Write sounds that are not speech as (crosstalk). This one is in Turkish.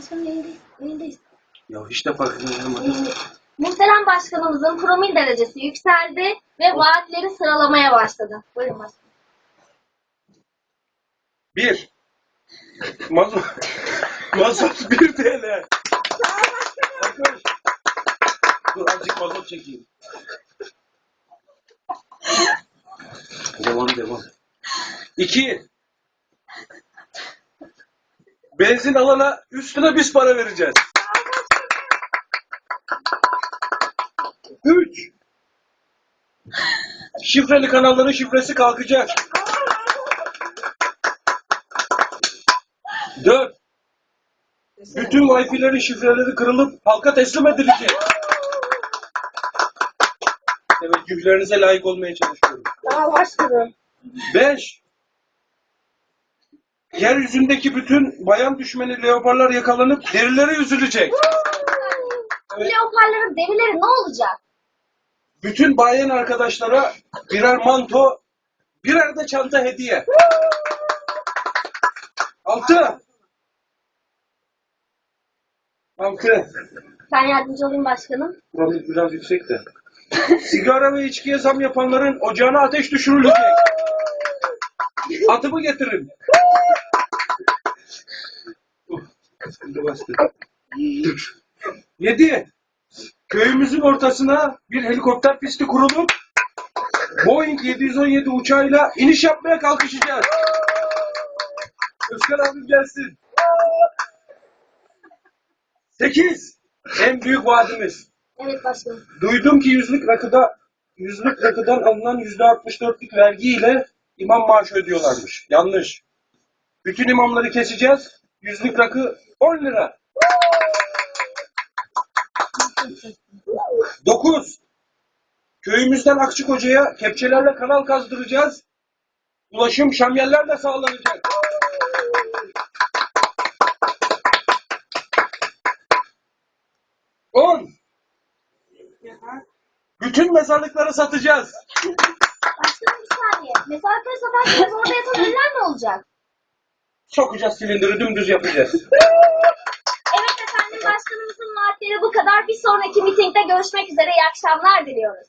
Başkanım yayındayız. Yayındayız. Ya hiç de farkında. Yayındayız. Muhterem başkanımızın promil derecesi yükseldi ve vaatleri sıralamaya başladı. Buyurun başkanım. Bir. Mazot. mazot 1 TL. Arkadaş. Dur azıcık mazot çekeyim. Devam devam. İki. Benzin alana üstüne biz para vereceğiz. Üç. Şifreli kanalların şifresi kalkacak. Dört. Bütün Wi-Fi'lerin şifreleri kırılıp halka teslim edilecek. Evet, güçlerinize layık olmaya çalışıyorum. Tamam başkanım. Beş. Yeryüzündeki bütün bayan düşmeni leoparlar yakalanıp derileri üzülecek. Bu leoparların derileri ne olacak? Bütün bayan arkadaşlara birer manto, birer de çanta hediye. Altı. Altı. Ben yardımcı olayım başkanım. Buramız biraz yüksek de. Sigara ve içkiye zam yapanların ocağına ateş düşürülecek. Atımı getirin. Sıkıntı bastı. Yedi. Köyümüzün ortasına bir helikopter pisti kurulup Boeing 717 uçağıyla iniş yapmaya kalkışacağız. Özkan abim gelsin. Sekiz. En büyük vaadimiz. Evet başkanım. Duydum ki yüzlük rakıda yüzlük rakıdan alınan yüzde 64'lük vergiyle imam maaşı ödüyorlarmış. Yanlış. Bütün imamları keseceğiz. Yüzlük rakı 10 lira. 9. Köyümüzden Akçıkoca'ya kepçelerle kanal kazdıracağız. Ulaşım şamyellerle sağlanacak. On. Bütün mezarlıkları satacağız. Başkanım bir saniye. Mezarlıkları satarsanız orada yatan ölüler ne olacak? Sokacağız silindiri dümdüz yapacağız. (laughs) Evet efendim başkanımızın vaatleri bu kadar. Bir sonraki mitingde görüşmek üzere. İyi akşamlar diliyoruz.